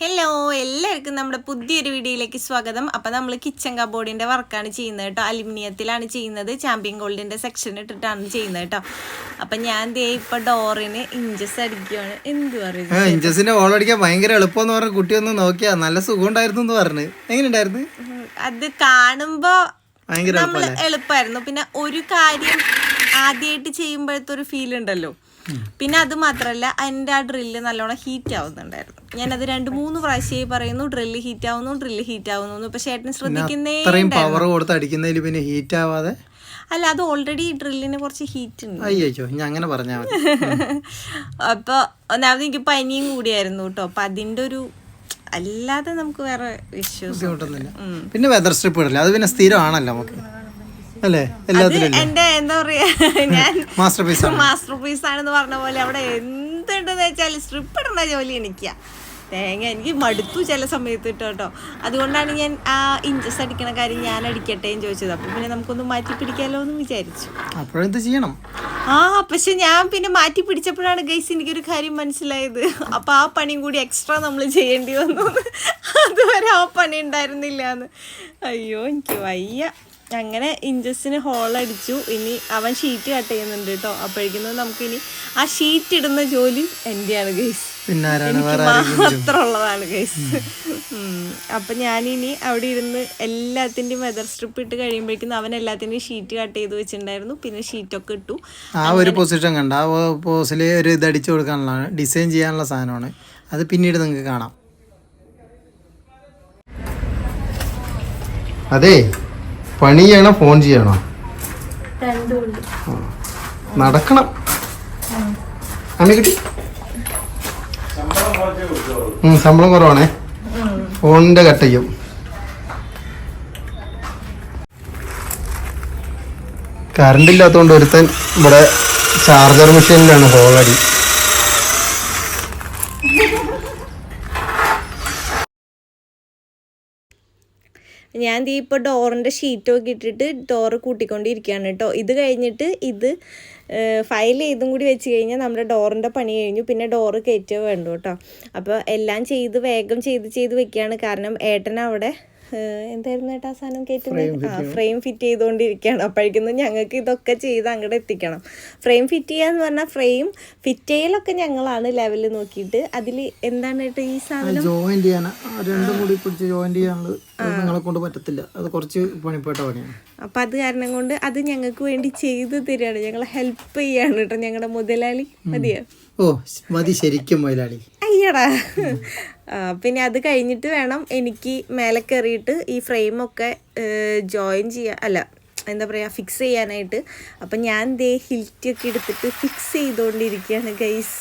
Hello എല്ലാവർക്കും നമ്മുടെ പുതിയൊരു വീഡിയോയിലേക്ക് സ്വാഗതം. അപ്പോൾ നമ്മൾ കിച്ചൺ കബോർഡിന്റെ വർക്കാണ് ചെയ്യുന്നത് കേട്ടോ. അലുമിനിയത്തിലാണ് ചെയ്യുന്നത്. ചാമ്പ്യൻ ഗോൾഡിന്റെ സെക്ഷൻ ഇട്ടിട്ടാണ് ചെയ്യുന്നത് കേട്ടോ. അപ്പം ഞാൻ ദേ ഇപ്പം ഡോറിന് ഇഞ്ചസ് അടിക്കുകയാണ് എന്ത് പറയുന്നത് ഇഞ്ചസിന്റെ ഓൾ അടിക്കാൻ ഭയങ്കര എളുപ്പമെന്ന് പറഞ്ഞ കുട്ടി ഒന്ന് നോക്കിയാ നല്ല സുഖം ഉണ്ടായിരുന്നു എന്ന് പറഞ്ഞു. എങ്ങനെയുണ്ടായിരുന്നു? അത് കാണുമ്പോൾ നമ്മൾ എളുപ്പമായിരുന്നു. പിന്നെ ഒരു കാര്യം ആദ്യമായിട്ട് ചെയ്യുമ്പോഴത്തെ ഒരു ഫീൽ ഉണ്ടല്ലോ. പിന്നെ അത് മാത്രല്ല എന്റെ ആ ഡ്രില്ല് നല്ലോണം ഹീറ്റ് ആവുന്നുണ്ടായിരുന്നു. ഞാനത് രണ്ട് മൂന്ന് പ്രാവശ്യമായി പറയുന്നു ഡ്രില്ല് ഹീറ്റ് ആവുന്നു ഡ്രില്ല് ഹീറ്റ് ആവുന്നു. പക്ഷെ ഏട്ടന് ശ്രദ്ധിക്കുന്നേ പവർ കൊടുത്ത് അടിക്കുന്നതിൽ പിന്നെ ഹീറ്റ് ആവാതെ? അല്ല അത് ഓൾറെഡി ഡ്രില്ലിന് കുറച്ച് ഹീറ്റ് ഉണ്ട്. അയ്യോ ഞാൻ അങ്ങനെ പറഞ്ഞാൽ മതി. അപ്പൊ ഒന്നാമത് എനിക്ക് പനിയും കൂടിയായിരുന്നു കേട്ടോ. അപ്പൊ അതിന്റെ ഒരു അല്ലാതെ നമുക്ക് വേറെ ഇഷ്യൂസ് പിന്നെ വെതർ സ്ട്രിപ്പ് ഇടല്ലേ? അത് പിന്നെ സ്ഥിരമാണല്ലോ നമുക്ക്. അല്ലേ? എല്ലാത്തിലും എന്റെ എന്താ പറയാ ഞാൻ മാസ്റ്റർ പീസ് ആണ്. മാസ്റ്റർ പീസ് ആണെന്ന് പറഞ്ഞ പോലെ അവിടെ എന്തുണ്ടെന്ന് വെച്ചാൽ സ്ട്രിപ്പ് ഇടുന്ന ജോലി എനിക്കാ. തേങ്ങ എനിക്ക് മടുത്തു ചില സമയത്ത് കേട്ടോ. അതുകൊണ്ടാണ് ഞാൻ ആ ഇഞ്ചസ് അടിക്കണ കാര്യം ഞാൻ അടിക്കട്ടെ എന്ന് ചോദിച്ചത്. അപ്പൊ പിന്നെ നമുക്കൊന്ന് മാറ്റി പിടിക്കാലോ എന്ന് വിചാരിച്ചു. അപ്പോഴെന്ത് ചെയ്യണം? ആ പക്ഷെ ഞാൻ പിന്നെ മാറ്റി പിടിച്ചപ്പോഴാണ് ഗൈസ് എനിക്കൊരു കാര്യം മനസ്സിലായത്. അപ്പൊ ആ പണിയും കൂടി എക്സ്ട്രാ നമ്മൾ ചെയ്യേണ്ടി വന്നു. അതുവരെ ആ പണി ഉണ്ടായിരുന്നില്ല എന്ന്. അയ്യോ എനിക്ക് വയ്യ. അങ്ങനെ ഇഞ്ചസിന് ഹോളടിച്ചു. ഇനി അവൻ ഷീറ്റ് കട്ട് ചെയ്യുന്നുണ്ട് കേട്ടോ. അപ്പോഴേക്കും നമുക്കിനി ആ ഷീറ്റ് ഇടുന്ന ജോലി എന്റെയാണ് ഗൈസ് മാത്രമുള്ളതാണ് ഗൈസ് അപ്പൊ ഞാനിനി അവിടെ ഇരുന്ന് എല്ലാത്തിന്റെയും വെതർ സ്ട്രിപ്പ് ഇട്ട് കഴിയുമ്പോഴേക്കും അവൻ എല്ലാത്തിന്റെയും ഷീറ്റ് കട്ട് ചെയ്ത് വെച്ചിട്ടുണ്ടായിരുന്നു. പിന്നെ ഷീറ്റൊക്കെ ഇട്ടു. ആ ഒരു പൊസിഷൻ കണ്ട. ആ പോസിൽ ഒരു ഇത് അടിച്ചു കൊടുക്കാനുള്ള ഡിസൈൻ ചെയ്യാനുള്ള സാധനമാണ്. അത് പിന്നീട് നിങ്ങൾക്ക് കാണാം. അതെ. പണി ചെയ്യണോ ഫോൺ ചെയ്യണോ. നടക്കണം. അമ്മ കിട്ടി. ഉം, ശമ്പളം കുറവാണേ. ഫോണിന്റെ കട്ട് ചെയ്യും കറണ്ട് ഇല്ലാത്തതുകൊണ്ട് ഒരുത്തൻ ഇവിടെ ചാർജർ മെഷീനിലാണ് ഹോളടി ഞാൻ ദീ ഇപ്പോൾ ഡോറിന്റെ ഷീറ്റൊക്കെ ഇട്ടിട്ട് ഡോറ് കൂട്ടിക്കൊണ്ടിരിക്കുകയാണ് കേട്ടോ. ഇത് കഴിഞ്ഞിട്ട് ഇത് ഫയൽ ചെയ്തും കൂടി വെച്ച് കഴിഞ്ഞാൽ നമ്മുടെ ഡോറിന്റെ പണി കഴിഞ്ഞു. പിന്നെ ഡോറ് കയറ്റുക വേണ്ടു കേട്ടോ. അപ്പോൾ എല്ലാം ചെയ്ത് വേഗം ചെയ്ത് ചെയ്ത് വെക്കുകയാണ്. കാരണം ഏട്ടൻ അവിടെ എന്തായിരുന്നു ഏട്ടാ സാധനം കയറ്റുന്നത് ആ ഫ്രെയിം ഫിറ്റ് ചെയ്തുകൊണ്ടിരിക്കുകയാണ് അപ്പോഴേക്കും ഞങ്ങൾക്ക് ഇതൊക്കെ ചെയ്ത് അങ്ങോട്ട് എത്തിക്കണം. ഫ്രെയിം ഫിറ്റ് ചെയ്യാന്ന് പറഞ്ഞാൽ ഫ്രെയിം ഫിറ്റ് ചെയ്യലൊക്കെ ഞങ്ങളാണ് ലെവൽ നോക്കിയിട്ട്. അതിൽ എന്താണ് ഏട്ടാ ഈ സാധനം? ജോയിന്റ് ചെയ്യാൻ രണ്ടും കൂടി പിടിച്ച് ജോയിന്റ് ചെയ്യാനുള്ളത് നിങ്ങളെ കൊണ്ട് പറ്റത്തില്ല. അത് കുറച്ച് പണിപ്പെട്ട പണിയാണ് അപ്പം അത് കാരണം കൊണ്ട് അത് ഞങ്ങൾക്ക് വേണ്ടി ചെയ്തു തരികയാണ്. ഞങ്ങളെ ഹെൽപ്പ് ചെയ്യാണ് കേട്ടോ ഞങ്ങളുടെ മുതലാളി. മതിയോ? ഓ മതി ശരിക്കും മുതലാളി. അയ്യടാ. പിന്നെ അത് കഴിഞ്ഞിട്ട് വേണം എനിക്ക് മേലെ കയറിയിട്ട് ഈ ഫ്രെയിമൊക്കെ ജോയിൻ ചെയ്യാൻ അല്ല എന്താ പറയുക ഫിക്സ് ചെയ്യാനായിട്ട്. അപ്പം ഞാൻ ദേ ഹിൽറ്റൊക്കെ എടുത്തിട്ട് ഫിക്സ് ചെയ്തുകൊണ്ടിരിക്കുകയാണ് ഗൈസ്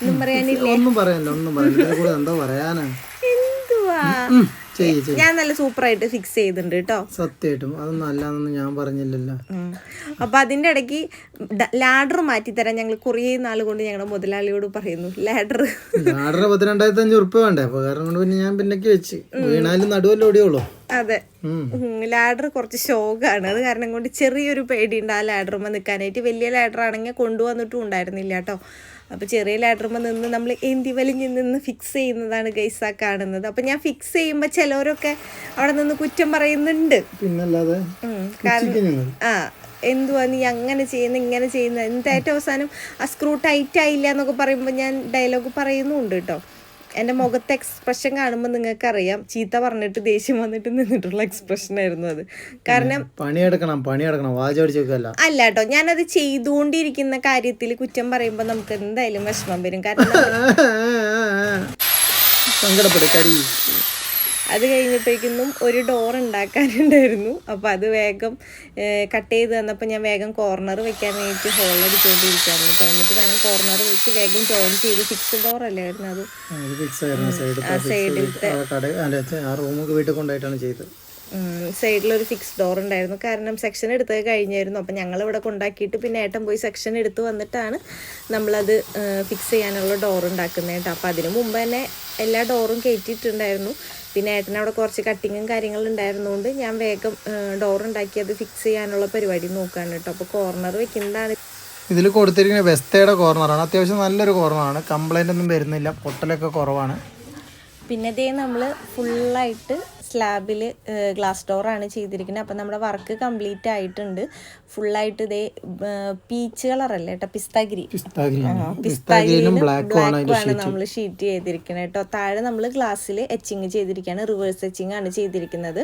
ഒന്നും പറയാനില്ല? ഒന്നും പറയാനില്ല ഒന്നും പറയാനില്ല. എന്താ പറയാനാ? എന്തുവാ? ഞാൻ നല്ല സൂപ്പർ ആയിട്ട് ഫിക്സ് ചെയ്തിട്ടുണ്ട് കേട്ടോ സത്യമായിട്ടും. അതൊന്നും അല്ലാന്നൊന്നും ഞാൻ പറഞ്ഞില്ലല്ലോ. അപ്പൊ അതിന്റെ ഇടയ്ക്ക് ലാഡർ മാറ്റി തരാൻ ഞങ്ങൾ കുറേ നാൾ കൊണ്ട് ഞങ്ങളുടെ മുതലാളിയോട് പറയുന്നു ലാഡർ. ലാഡർ പത്തിരണ്ടായിരത്തി അഞ്ഞൂറ് ഉറുപ്പ വേണ്ടേ? അപ്പൊ കാരണം കൊണ്ട് പിന്നെ ഞാൻ പിന്നേക്ക് വെച്ച്. വീണാലും നടുവല്ലോ ഓടിയോളൂ. അതെ. ലാഡർ കുറച്ച് ഷോക്കാണ് അത് കാരണം കൊണ്ട് ചെറിയൊരു പേടിയുണ്ട് ആ ലാഡറുമ്മ നിൽക്കാനായിട്ട് വലിയ ലാഡർ ആണെങ്കിൽ കൊണ്ടുവന്നിട്ടും ഉണ്ടായിരുന്നില്ല കേട്ടോ അപ്പോൾ ചെറിയ ലാഡറുമ്പോൾ നിന്ന് നമ്മൾ എന്തി വലിഞ്ഞ് നിന്ന് ഫിക്സ് ചെയ്യുന്നതാണ് ഗൈസ കാണുന്നത്. അപ്പം ഞാൻ ഫിക്സ് ചെയ്യുമ്പോൾ ചിലവരൊക്കെ അവിടെ നിന്ന് കുറ്റം പറയുന്നുണ്ട്. പിന്നല്ലാതെ. കാരണം ആ എന്തുവാ നീ അങ്ങനെ ചെയ്യുന്ന ഇങ്ങനെ ചെയ്യുന്ന? എന്തായിട്ട് അവസാനം ആ സ്ക്രൂ ടൈറ്റ് ആയില്ല എന്നൊക്കെ പറയുമ്പോൾ ഞാൻ ഡയലോഗ് പറയുന്നുണ്ട് കേട്ടോ. എന്റെ മുഖത്തെ എക്സ്പ്രഷൻ കാണുമ്പോൾ നിങ്ങൾക്കറിയാം. ചീത്ത പറഞ്ഞിട്ട് ദേഷ്യം വന്നിട്ട് നിന്നിട്ടുള്ള എക്സ്പ്രഷൻ ആയിരുന്നു അത്. കാരണം പണിയെടുക്കണം പണിയെടുക്കണം. വാചോടിച്ചല്ല അല്ല കേട്ടോ ഞാനത് ചെയ്തുകൊണ്ടിരിക്കുന്ന കാര്യത്തിൽ കുറ്റം പറയുമ്പോൾ നമുക്ക് എന്തായാലും വിഷമം വരും. കാരണം സങ്കടപ്പെടും അത് കഴിഞ്ഞപ്പോഴേക്കും ഒരു ഡോർ ഉണ്ടാക്കാനുണ്ടായിരുന്നു. അപ്പോൾ അത് വേഗം കട്ട് ചെയ്ത് തന്നപ്പോൾ ഞാൻ വേഗം കോർണർ വെക്കാൻ ഹോൾ ഹോളടിച്ചുകൊണ്ടിരിക്കുകയായിരുന്നു അപ്പോൾ എന്നിട്ട് വേണം കോർണർ വെച്ച് വേഗം ജോയിൻ ചെയ്ത് ഫിക്സ് ഡോർ അല്ലായിരുന്നു അത്? സൈഡിലത്തെ വീട്ടിൽ കൊണ്ടായിട്ടാണ് ചെയ്തത്. സൈഡിലൊരു ഫിക്സ് ഡോർ ഉണ്ടായിരുന്നു. കാരണം സെക്ഷൻ എടുത്തത് കഴിഞ്ഞായിരുന്നു. അപ്പം ഞങ്ങൾ ഇവിടെ കൊണ്ടാക്കിയിട്ട് പിന്നെ ഏട്ടൻ പോയി സെക്ഷൻ എടുത്ത് വന്നിട്ടാണ് നമ്മളത് ഫിക്സ് ചെയ്യാനുള്ള ഡോർ ഉണ്ടാക്കുന്നത് കേട്ടോ. അപ്പം അതിന് മുമ്പ് തന്നെ എല്ലാ ഡോറും കയറ്റിയിട്ടുണ്ടായിരുന്നു. പിന്നെ ഏട്ടൻ അവിടെ കുറച്ച് കട്ടിങ്ങും കാര്യങ്ങളും ഉണ്ടായിരുന്നുകൊണ്ട് ഞാൻ വേഗം ഡോർ ഉണ്ടാക്കി അത് ഫിക്സ് ചെയ്യാനുള്ള പരിപാടി നോക്കുകയാണ് കേട്ടോ അപ്പോൾ കോർണർ വെക്കുന്നതാണ്. ഇതിൽ കൊടുത്തിരിക്കുന്ന വെസ്തയുടെ കോർണറാണ് അത്യാവശ്യം നല്ലൊരു കോർണറാണ് കംപ്ലൈന്റ് ഒന്നും വരുന്നില്ല. പൊട്ടലൊക്കെ കുറവാണ്. പിന്നെ ഇതേ നമ്മൾ ഫുള്ളായിട്ട് സ്ലാബിൽ ഗ്ലാസ് ഡോറാണ് ചെയ്തിരിക്കുന്നത് അപ്പം നമ്മുടെ വർക്ക് കംപ്ലീറ്റ് ആയിട്ടുണ്ട്. ഫുള്ളായിട്ട് ഇതേ പീച്ച് കളറല്ലേ കേട്ടോ പിസ്താഗിരി. പിസ്താഗിരിയിലും ബ്ലാക്കുമാണ് നമ്മൾ ഷീറ്റ് ചെയ്തിരിക്കുന്നത് കേട്ടോ താഴെ നമ്മൾ ഗ്ലാസ്സിൽ എച്ചിങ് ചെയ്തിരിക്കുകയാണ് റിവേഴ്സ് എച്ചിങ് ആണ് ചെയ്തിരിക്കുന്നത്.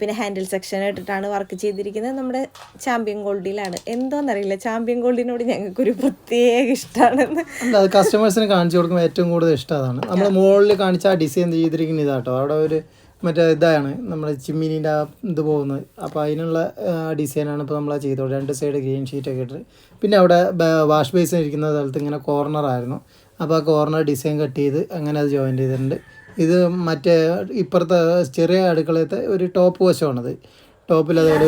പിന്നെ ഹാൻഡിൽ സെക്ഷൻ ഇട്ടിട്ടാണ് വർക്ക് ചെയ്തിരിക്കുന്നത്. നമ്മുടെ ചാമ്പ്യൻ ഗോൾഡിലാണ് എന്തോന്നറിയില്ല. ചാമ്പ്യൻ ഗോൾഡിനോട് ഞങ്ങൾക്കൊരു പ്രത്യേക ഇഷ്ടമാണെന്ന് അത് കസ്റ്റമേഴ്സിന് കാണിച്ചു കൊടുക്കുമ്പോൾ ഏറ്റവും കൂടുതൽ ഇഷ്ടം അതാണ്. നമ്മൾ മുകളിൽ കാണിച്ച ഡിസൈൻ ചെയ്തിരിക്കുന്ന ഇതാട്ടോ അവിടെ ഒരു മറ്റേ ഇതാണ് നമ്മൾ ചിമ്മിനീന്റെ ആ ഇത് പോകുന്നത്. അപ്പോൾ അതിനുള്ള ഡിസൈനാണ് ഇപ്പോൾ നമ്മൾ ചെയ്തത്. രണ്ട് സൈഡ് ഗ്രീൻ ഷീറ്റൊക്കെ ഇട്ട് പിന്നെ അവിടെ വാഷ് ബേസിൻ ഇരിക്കുന്ന സ്ഥലത്ത് ഇങ്ങനെ കോർണർ ആയിരുന്നു. അപ്പോൾ ആ കോർണർ ഡിസൈൻ കട്ട് ചെയ്ത് അങ്ങനെ അത് ജോയിൻ ചെയ്തിട്ടുണ്ട്. ഇത് മറ്റേ ഇപ്പുറത്തെ ചെറിയ അടുക്കളത്തെ ഒരു ടോപ്പ് വശമാണത്. ടോപ്പിൽ ഒരു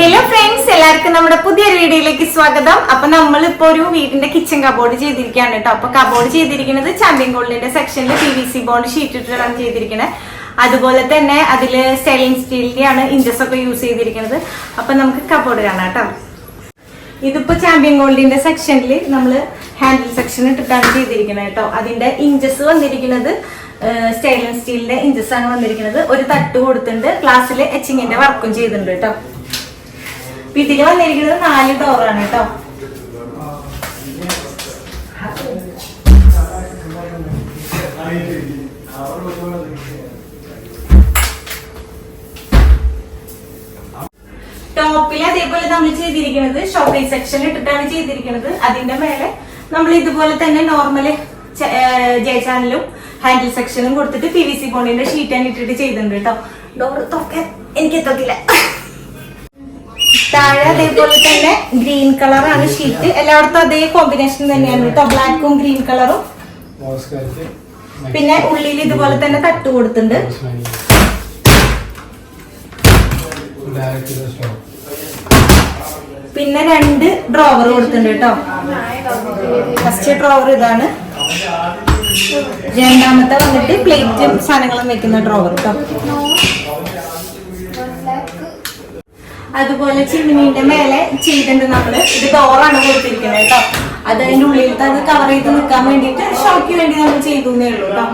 ഹലോ ഫ്രണ്ട്സ് എല്ലാവർക്കും നമ്മുടെ പുതിയൊരു വീഡിയോയിലേക്ക് സ്വാഗതം. അപ്പൊ നമ്മളിപ്പോ ഒരു വീടിന്റെ കിച്ചൺ കബോർഡ് ചെയ്തിരിക്കുകയാണ് കേട്ടോ. അപ്പൊ കബോർഡ് ചെയ്തിരിക്കുന്നത് ചാമ്പ്യൻ ഗോൾഡിന്റെ സെക്ഷനിൽ P V C bond sheet ഇട്ടിട്ടാണ് ചെയ്തിരിക്കുന്നത് അതുപോലെ തന്നെ അതിൽ സ്റ്റൈലിംഗ് സ്റ്റീലിന്റെ ആണ് ഇഞ്ചസ് ഒക്കെ യൂസ് ചെയ്തിരിക്കുന്നത്. അപ്പൊ നമുക്ക് കബോർഡ് കാണാം കേട്ടോ. ഇതിപ്പോ ചാമ്പ്യൻ ഗോൾഡിന്റെ സെക്ഷനിൽ നമ്മൾ ഹാൻഡിൽ സെക്ഷൻ ഇട്ടിട്ടാണ് ചെയ്തിരിക്കുന്നത് കേട്ടോ. അതിന്റെ ഇഞ്ചസ് വന്നിരിക്കുന്നത് സ്റ്റെയിൻലെസ് സ്റ്റീലിന്റെ ഇഞ്ചസ് ആണ് വന്നിരിക്കുന്നത്. ഒരു തട്ട് കൊടുത്തിട്ടുണ്ട്. ക്ലാസ്സിൽ എച്ചിങ്ങിന്റെ വർക്കും ചെയ്തിട്ടുണ്ട് കേട്ടോ. ഇതിൽ വന്നിരിക്കുന്നത് നാല് ഡോറാണ് കേട്ടോ. ടോപ്പിൽ അതേപോലെ നമ്മൾ ചെയ്തിരിക്കുന്നത് ഷോപ്പിംഗ് സെക്ഷൻ ഇട്ടിട്ടാണ് ചെയ്തിരിക്കുന്നത് അതിന്റെ മേലെ നമ്മൾ ഇതുപോലെ തന്നെ നോർമൽ ജെ ചാനലും ഹാൻഡിൽ സെക്ഷനും കൊടുത്തിട്ട് പി വി സി ബോണ്ടിന്റെ ഷീറ്റാണ് ഇട്ടിട്ട് ചെയ്തിട്ടുണ്ട് കേട്ടോ ഡോർ തുറക്കാൻ എനിക്ക് എത്തത്തില്ല. താഴെ അതേപോലെ തന്നെ ഗ്രീൻ കളറാണ് ഷീറ്റ് എല്ലായിടത്തും അതേ കോമ്പിനേഷൻ തന്നെയാണ് കേട്ടോ ബ്ലാക്കും ഗ്രീൻ കളറും പിന്നെ ഉള്ളിൽ ഇതുപോലെ തന്നെ തട്ട് കൊടുത്തിട്ടുണ്ട്. പിന്നെ രണ്ട് ഡ്രോവർ കൊടുത്തിട്ടുണ്ട് കേട്ടോ. ഫസ്റ്റ് ഡ്രോവർ ഇതാണ്. രണ്ടാമത്തെ വന്നിട്ട് പ്ലേറ്റും സാധനങ്ങളും വെക്കുന്ന ഡ്രോവർ കേട്ടോ അതുപോലെ ചിമ്മിനിന്റെ മേലെ ചെയ്തിട്ടുണ്ട് നമ്മൾ. ഇത് ഡോറാണ് കൊടുത്തിരിക്കുന്നത് കേട്ടോ. അത് അതിന്റെ ഉള്ളിലത്തെ അത് കവർ ചെയ്ത് നിൽക്കാൻ വേണ്ടിയിട്ട് ഷോക്ക് വേണ്ടി നമ്മൾ ചെയ്തു എന്നേ ഉള്ളൂ കേട്ടോ.